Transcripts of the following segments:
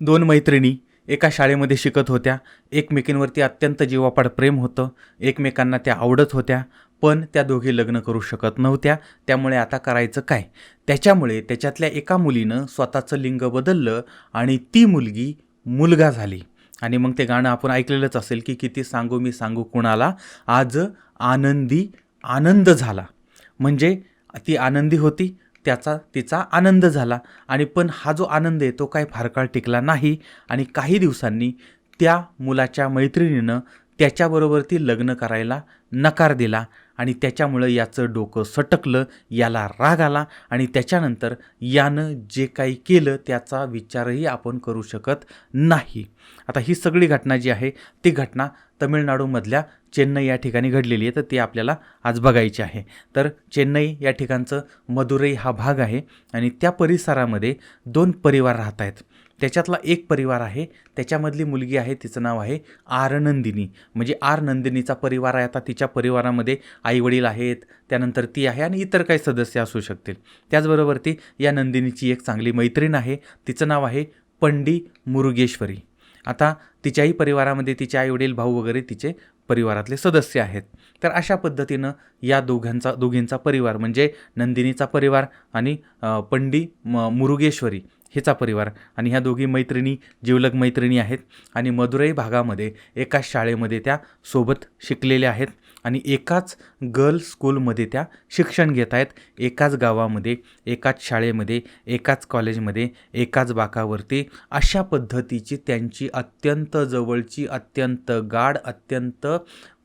दोन मैत्रिणी एका शाळेमध्ये शिकत होत्या. एकमेकींवरती अत्यंत जीवापाड प्रेम होतं. एकमेकांना त्या आवडत होत्या पण त्या दोघी लग्न करू शकत नव्हत्या. त्यामुळे आता करायचं काय? त्याच्यामुळे त्याच्यातल्या एका मुलीनं स्वतःचं लिंग बदललं आणि ती मुलगी मुलगा झाली. आणि मग ते गाणं आपण ऐकलेलंच असेल की किती सांगू मी सांगू कुणाला? आज आनंदी आनंद झाला. म्हणजे ती आनंदी होती त्याचा तिचा आनंद झाला. आणि पण हा जो आनंद आहे तो काही फार काळ टिकला नाही. आणि काही दिवसांनी त्या मुलाच्या मैत्रिणीनं त्याच्याबरोबर ती लग्न करायला नकार दिला. आणि त्याच्यामुळं याचं डोकं सटकलं याला राग आला. आणि त्याच्यानंतर यानं जे काही केलं त्याचा विचारही आपण करू शकत नाही. आता ही सगळी घटना जी आहे ती घटना तमिळनाडूमधल्या चेन्नई या ठिकाणी घडलेली आहे. तर ती आपल्याला आज बघायची आहे. तर चेन्नई या ठिकाणचं मदुरई हा भाग आहे आणि त्या परिसरामध्ये दोन परिवार राहत आहेत. त्याच्यातला एक परिवार आहे त्याच्यामधली मुलगी आहे तिचं नाव आहे आर नंदिनी. म्हणजे आर नंदिनीचा परिवार आहे. आता तिच्या परिवारामध्ये आईवडील आहेत त्यानंतर ती आहे आणि इतर काही सदस्य असू शकतील. त्याचबरोबर ती या नंदिनीची एक चांगली मैत्रीण आहे. तिचं नाव आहे पंडी मुरुगेश्वरी. आता तिच्याही परिवारामध्ये तिचे आईवडील भाऊ वगैरे तिचे परिवारातले सदस्य आहेत. तर अशा पद्धतीनं या दोघांचा दोघींचा परिवार म्हणजे नंदिनीचा परिवार आणि पंडी म मुरुगेश्वरी हिचा परिवार आणि ह्या दोघी मैत्रिणी जीवलग मैत्रिणी आहेत आणि मदुरई भागामध्ये एकाच शाळेमध्ये त्या सोबत शिकलेल्या आहेत. आणि एकाच गर्ल्स स्कूलमध्ये त्या शिक्षण घेत आहेत. एकाच गावामध्ये एकाच शाळेमध्ये एकाच कॉलेजमध्ये एकाच बाकावरती. अशा पद्धतीची त्यांची अत्यंत जवळची अत्यंत गाढ अत्यंत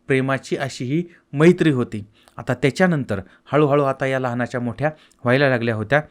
प्रेमाची अशी ही मैत्री होती. आता त्याच्यानंतर हळूहळू आता या लहानाच्या मोठ्या व्हायला लागल्या होत्या.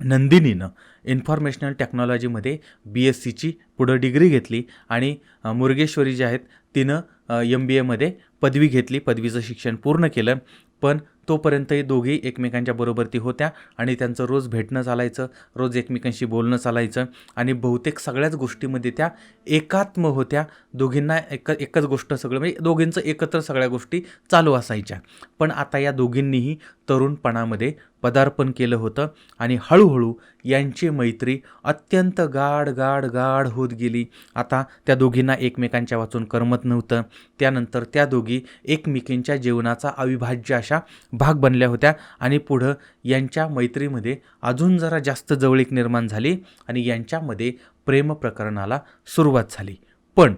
नंदिनीनं इन्फॉर्मेशनल टेक्नॉलॉजीमध्ये बी एस सीची पुढं डिग्री घेतली आणि मुर्गेश्वरी जी आहेत तिनं एम बी एमध्ये पदवी घेतली पदवीचं शिक्षण पूर्ण केलं पण तोपर्यंत हे दोघी एकमेकांच्या बरोबर ती होत्या आणि त्यांचं रोज भेटणं चालायचं रोज एकमेकांशी बोलणं चालायचं आणि बहुतेक सगळ्याच गोष्टीमध्ये त्या एकात्म होत्या. दोघींना एक एकच गोष्ट सगळं म्हणजे दोघींचं एकत्र सगळ्या गोष्टी चालू असायच्या. पण आता या दोघींनीही तरुणपणामध्ये पदार्पण केलं होतं आणि हळूहळू यांची मैत्री अत्यंत गाढ गाढ गाढ होत गेली. आता त्या दोघींना एकमेकांच्या वाचून करमत नव्हतं. त्यानंतर त्या दोघी एकमेकींच्या जीवनाचा अविभाज्य अशा भाग बनल्या होत्या आणि पुढं यांच्या मैत्रीमध्ये अजून जरा जास्त जवळीक निर्माण झाली आणि यांच्यामध्ये प्रेम प्रकरणाला सुरुवात झाली. पण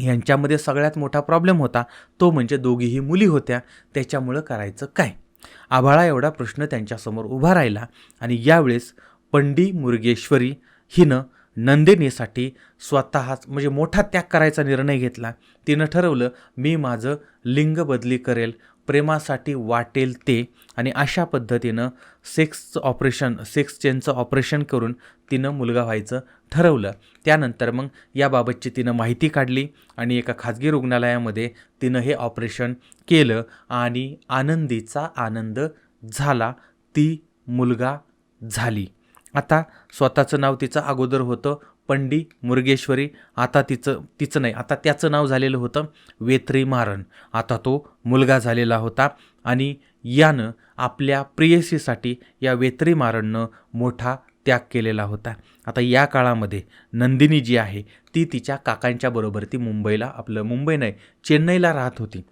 यांच्यामध्ये सगळ्यात मोठा प्रॉब्लेम होता तो म्हणजे दोघीही मुली होत्या. त्याच्यामुळं करायचं काय? आभाळा एवढा प्रश्न त्यांच्यासमोर उभा राहिला आणि यावेळेस पंडी मुर्गेश्वरी हिनं नंदिनीसाठी स्वतःच म्हणजे मोठा त्याग करायचा निर्णय घेतला. तिनं ठरवलं मी माझं लिंग बदली करेल प्रेमासाठी वाटेल ते. आणि अशा पद्धतीनं सेक्सचं ऑपरेशन सेक्स चेनचं ऑपरेशन करून तिनं मुलगा व्हायचं ठरवलं. त्यानंतर मग याबाबतची तिनं माहिती काढली आणि एका खाजगी रुग्णालयामध्ये तिनं हे ऑपरेशन केलं आणि आनंदीचा आनंद झाला. ती मुलगा झाली. आता स्वतःचं नाव तिचं अगोदर होतं पंडी मुर्गेश्वरी आता तिचं तिचं नाही आता त्याचं नाव झालेलं होतं वेत्री मारण आता तो मुलगा झालेला होता आणि यानं आपल्या प्रियसीसाठी या वेत्री मारणनं मोठा त्याग केलेला होता. आता या काळामध्ये नंदिनी जी आहे ती तिच्या काकांच्या बरोबर ती मुंबईला आपलं मुंबई नाही चेन्नईला राहत होती.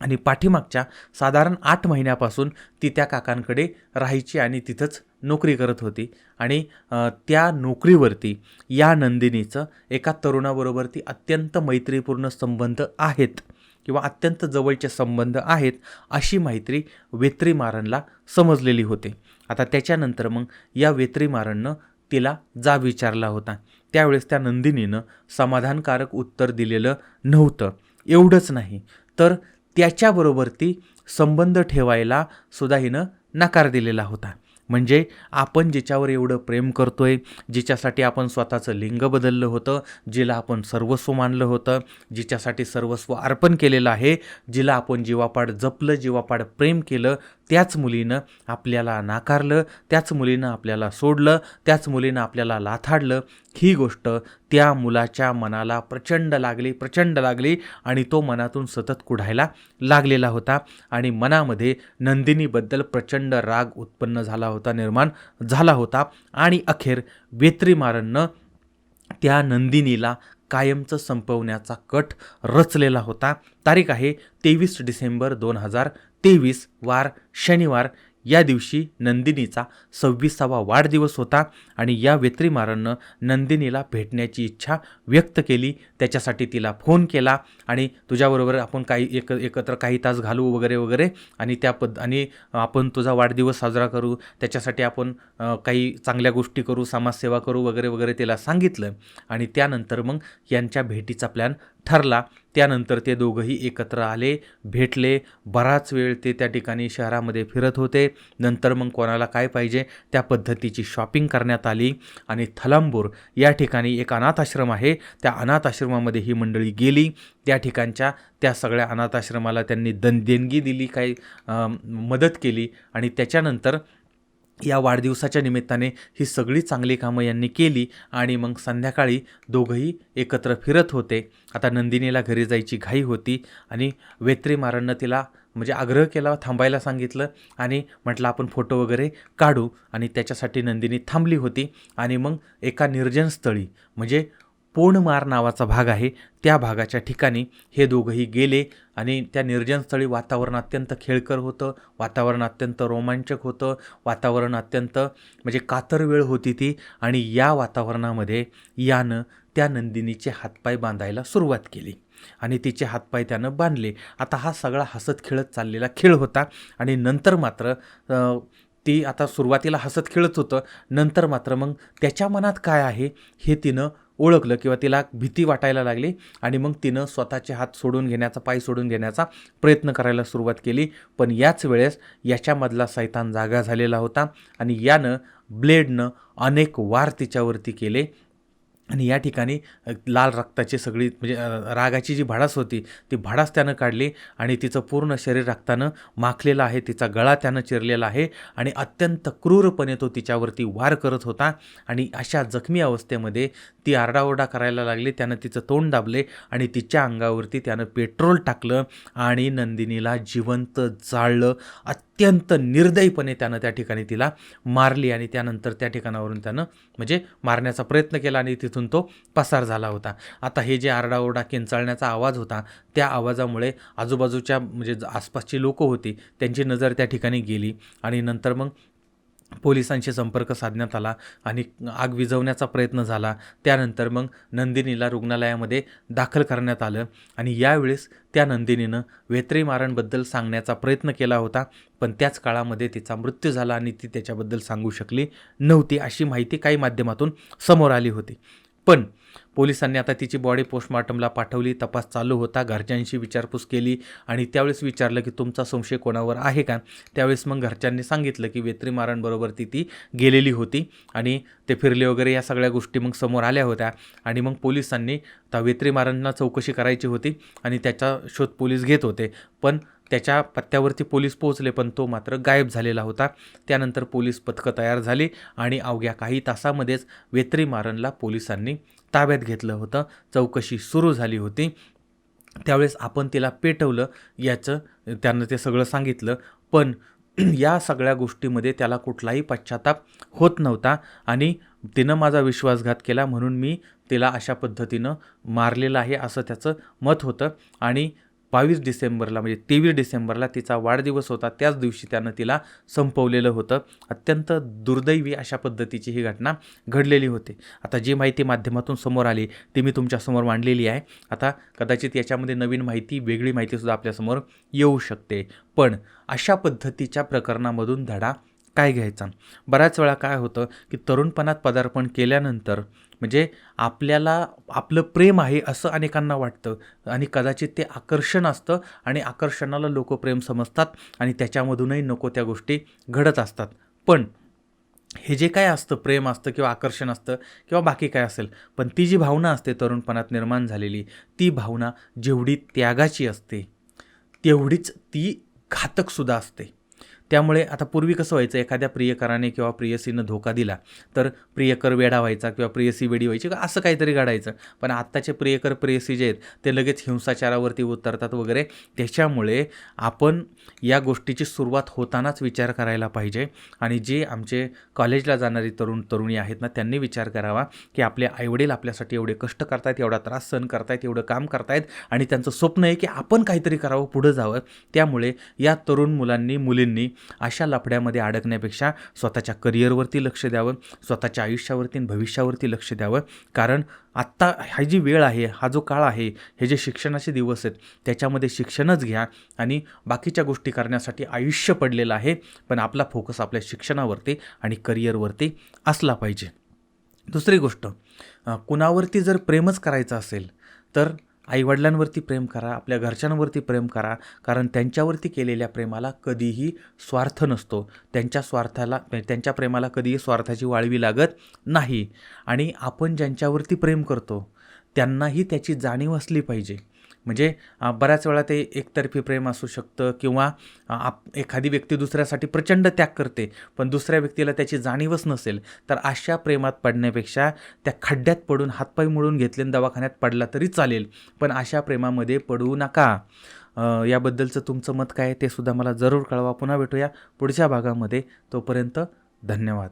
आणि पाठीमागच्या साधारण आठ महिन्यापासून ती त्या काकांकडे राहायची आणि तिथंच नोकरी करत होती. आणि त्या नोकरीवरती या नंदिनीचं एका तरुणाबरोबर ती अत्यंत मैत्रीपूर्ण संबंध आहेत किंवा अत्यंत जवळचे संबंध आहेत अशी माहिती वेत्रीमारनला समजलेली होती. आता त्याच्यानंतर मग या वेत्रीमारननं तिला जा विचारला होता. त्यावेळेस त्या नंदिनीनं समाधानकारक उत्तर दिलेलं नव्हतं. एवढंच नाही तर त्याच्याबरोबर ती संबंध ठेवायला सुद्धा हिनं नकार दिलेला होता. म्हणजे आपण जिच्यावर एवढं प्रेम करतो आहे जिच्यासाठी आपण स्वतःचं लिंग बदललं होतं जिला आपण सर्वस्व मानलं होतं जिच्यासाठी सर्वस्व अर्पण केलेलं आहे जिला आपण जीवापाड जपलं जीवापाड प्रेम केलं त्याच मुलीनं आपल्याला नाकारलं त्याच मुलीनं आपल्याला सोडलं त्याच मुलीनं आपल्याला लाथाडलं ही गोष्ट त्या मुलाच्या मनाला प्रचंड लागली प्रचंड लागली आणि तो मनातून सतत कुढायला लागलेला होता आणि मनामध्ये नंदिनीबद्दल प्रचंड राग उत्पन्न झाला होता निर्माण झाला होता आणि अखेर वेत्रीमारनं त्या नंदिनीला कायमचं संपवण्याचा कट रचलेला होता. तारीख आहे तेवीस डिसेंबर दोन हजार तेवीस वार शनिवार या दिवशी नंदिनीचा सव्वीसावा वाढदिवस होता आणि या वेत्रीमारांनं नंदिनीला भेटण्याची इच्छा व्यक्त केली. त्याच्यासाठी तिला फोन केला. आणि तुझ्याबरोबर आपण काही एक एकत्र काही तास घालू वगैरे वगैरे. आणि त्या पद आणि आपण तुझा वाढदिवस साजरा करू. त्याच्यासाठी आपण काही चांगल्या गोष्टी करू समाजसेवा करू वगैरे वगैरे तिला सांगितलं. आणि त्यानंतर मग यांच्या भेटीचा प्लॅन ठरला. त्यानंतर ते दोघंही एकत्र आले भेटले. बराच वेळ ते त्या ठिकाणी शहरामध्ये फिरत होते. नंतर मग कोणाला काय पाहिजे त्या पद्धतीची शॉपिंग करण्यात आली. आणि थलांबूर या ठिकाणी एक अनाथ आश्रम आहे. त्या अनाथ आश्रमामध्ये ही मंडळी गेली. त्या ठिकाणच्या त्या सगळ्या अनाथाश्रमाला त्यांनी दन देणगी दिली काही मदत केली आणि त्याच्यानंतर या वाढदिवसाच्या निमित्ताने ही सगळी चांगली कामं यांनी केली आणि मग संध्याकाळी दोघंही एकत्र फिरत होते. आता नंदिनीला घरी जायची घाई होती आणि वेत्री मारांनं तिला म्हणजे आग्रह केला थांबायला सांगितलं आणि म्हटलं आपण फोटो वगैरे काढू. आणि त्याच्यासाठी नंदिनी थांबली होती आणि मग एका निर्जन स्थळी म्हणजे पोणमार नावाचा भाग आहे. त्या भागाच्या ठिकाणी हे दोघंही गेले आणि त्या निर्जनस्थळी वातावरण अत्यंत खेळकर होतं वातावरण अत्यंत रोमांचक होतं वातावरण अत्यंत म्हणजे कातर वेळ होती ती आणि या वातावरणामध्ये यानं त्या नंदिनीचे हातपाय बांधायला सुरुवात केली आणि तिचे हातपाय त्यानं बांधले. आता हा सगळा हसत खेळत चाललेला खेळ होता आणि नंतर मात्र ती आता सुरुवातीला हसत खेळत होतं. नंतर मात्र मग त्याच्या मनात काय आहे हे तिनं ओळखलं किंवा तिला भीती वाटायला लागली आणि मग तिनं स्वतःचे हात सोडून घेण्याचा पाय सोडून घेण्याचा प्रयत्न करायला सुरुवात केली. पण याच वेळेस याच्यामधला सैतान जागा झालेला होता आणि यानं ब्लेडनं अनेक वार तिच्यावरती केले. आणि या ठिकाणी लाल रक्ताची सगळी म्हणजे रागाची जी भाडास होती ती भाडास त्यानं काढली आणि तिचं पूर्ण शरीर रक्तानं माखलेलं आहे तिचा गळा त्यानं चिरलेला आहे आणि अत्यंत क्रूरपणे तो तिच्यावरती वार करत होता आणि अशा जखमी अवस्थेमध्ये ती आरडाओरडा करायला लागली त्यानं तिचं तोंड दाबले आणि तिच्या अंगावरती त्यानं पेट्रोल टाकलं आणि नंदिनीला जिवंत जाळलं. अत्यंत निर्दयीपणे त्यानं त्या ठिकाणी तिला मारली आणि त्यानंतर त्या ठिकाणावरून त्यानं म्हणजे मारण्याचा प्रयत्न केला आणि तिथून तो पसार झाला होता. आता हे जे आरडाओरडा किंचाळण्याचा आवाज होता त्या आवाजामुळे आजूबाजूच्या म्हणजे ज- आसपासची लोकं होती त्यांची नजर त्या ठिकाणी गेली आणि नंतर मग पोलिसांशी संपर्क साधण्यात आला आणि आग विझवण्याचा प्रयत्न झाला. त्यानंतर मग नंदिनीला रुग्णालयामध्ये दाखल करण्यात आलं आणि यावेळेस त्या नंदिनीनं वेत्री मारणबद्दल सांगण्याचा प्रयत्न केला होता पण त्याच काळामध्ये तिचा मृत्यू झाला आणि ती त्याच्याबद्दल सांगू शकली नव्हती अशी माहिती काही माध्यमातून समोर आली होती. पण पोलिसांनी आता तिची बॉडी पोस्टमॉर्टमला पाठवली तपास चालू होता घरच्यांशी विचारपूस केली आणि त्यावेळेस विचारलं की तुमचा संशय कोणावर आहे का? त्यावेळेस मग घरच्यांनी सांगितलं की वेत्री मारांबरोबर ती ती गेलेली होती आणि ते फिरले वगैरे या सगळ्या गोष्टी मग समोर आल्या होत्या आणि मग पोलिसांनी त्या वेत्री मारांना चौकशी करायची होती आणि त्याचा शोध पोलीस घेत होते. पण त्याच्या पत्त्यावरती पोलीस पोहोचले पण तो मात्र गायब झालेला होता. त्यानंतर पोलीस पथकं तयार झाली आणि अवघ्या काही तासामध्येच वेत्री मारनला पोलिसांनी ताब्यात घेतलं होतं. चौकशी सुरू झाली होती. त्यावेळेस आपण तिला पेटवलं याचं त्यानं ते सगळं सांगितलं पण या सगळ्या गोष्टीमध्ये त्याला कुठलाही पश्चाताप होत नव्हता आणि तिनं माझा विश्वासघात केला म्हणून मी तिला अशा पद्धतीनं मारलेलं आहे असं त्याचं मत होतं. आणि बावीस डिसेंबरला म्हणजे तेवीस डिसेंबरला तिचा वाढदिवस होता. त्याच दिवशी त्यानं तिला संपवलेलं होतं. अत्यंत दुर्दैवी अशा पद्धतीची ही घटना घडलेली होती. आता जी माहिती माध्यमातून समोर आली ती मी तुमच्यासमोर मांडलेली आहे. आता कदाचित याच्यामध्ये नवीन माहिती वेगळी माहितीसुद्धा आपल्यासमोर येऊ शकते. पण अशा पद्धतीच्या प्रकरणामधून धडा काय घ्यायचा? बऱ्याच वेळा काय होतं की तरुणपणात पदार्पण केल्यानंतर म्हणजे आपल्याला आपलं प्रेम आहे असं अनेकांना वाटतं आणि कदाचित ते आकर्षण असतं आणि आकर्षणाला लोक प्रेम समजतात आणि त्याच्यामधूनही नको त्या गोष्टी घडत असतात. पण हे जे काय असतं प्रेम असतं किंवा आकर्षण असतं किंवा बाकी काय असेल पण ती जी भावना असते तरुणपणात निर्माण झालेली ती भावना जेवढी त्यागाची असते तेवढीच ती घातकसुद्धा असते. त्यामुळे आता पूर्वी कसं व्हायचं एखाद्या प्रियकराने किंवा प्रियसीनं धोका दिला तर प्रियकर वेडा व्हायचा किंवा प्रियसी वेडी व्हायची का असं काहीतरी घडायचं. पण आत्ताचे प्रियकर प्रियसी जे आहेत ते लगेच हिंसाचारावरती उतरतात वगैरे. त्याच्यामुळे आपण या गोष्टीची सुरुवात होतानाच विचार करायला पाहिजे. आणि जे आमचे कॉलेजला जाणारी तरुण तरुणी आहेत ना त्यांनी विचार करावा की आपले आईवडील आपल्यासाठी एवढे कष्ट करतायत एवढा त्रास सहन करतायत एवढं काम करतायत आणि त्यांचं स्वप्न आहे की आपण काहीतरी करावं पुढं जावं. त्यामुळे या तरुण मुलांनी मुलींनी अशा लफड्यामध्ये अडकण्यापेक्षा स्वतःच्या करिअरवरती लक्ष द्यावं स्वतःच्या आयुष्यावरती आणि भविष्यावरती लक्ष द्यावं. कारण आत्ता हा जी वेळ आहे हा जो काळ आहे हे जे शिक्षणाचे दिवस आहेत त्याच्यामध्ये शिक्षणच घ्या आणि बाकीच्या गोष्टी करण्यासाठी आयुष्य पडलेलं आहे. पण आपला फोकस आपल्या शिक्षणावरती आणि करिअरवरती असला पाहिजे. दुसरी गोष्ट कुणावरती जर प्रेमच करायचं असेल तर आईवडिलांवरती प्रेम करा आपल्या घरच्यांवरती प्रेम करा कारण त्यांच्यावरती केलेल्या प्रेमाला कधीही स्वार्थ नसतो. त्यांच्या स्वार्थाला त्यांच्या प्रेमाला कधीही स्वार्थाची वाळवी लागत नाही. आणि आपण ज्यांच्यावरती प्रेम करतो त्यांनाही त्याची जाणीव असली पाहिजे. म्हणजे बऱ्याच वेळा ते एकतर्फी प्रेम असू शकतं किंवा आप एखादी व्यक्ती दुसऱ्यासाठी प्रचंड त्याग करते पण दुसऱ्या व्यक्तीला त्याची जाणीवच नसेल तर अशा प्रेमात पडण्यापेक्षा त्या खड्ड्यात पडून हातपाय मोडून घेतले दवाखान्यात पडला तरी चालेल. पण अशा प्रेमामध्ये पडू नका. याबद्दलचं तुमचं मत काय आहे ते सुद्धा मला जरूर कळवा. पुन्हा भेटूया पुढच्या भागामध्ये. तोपर्यंत धन्यवाद.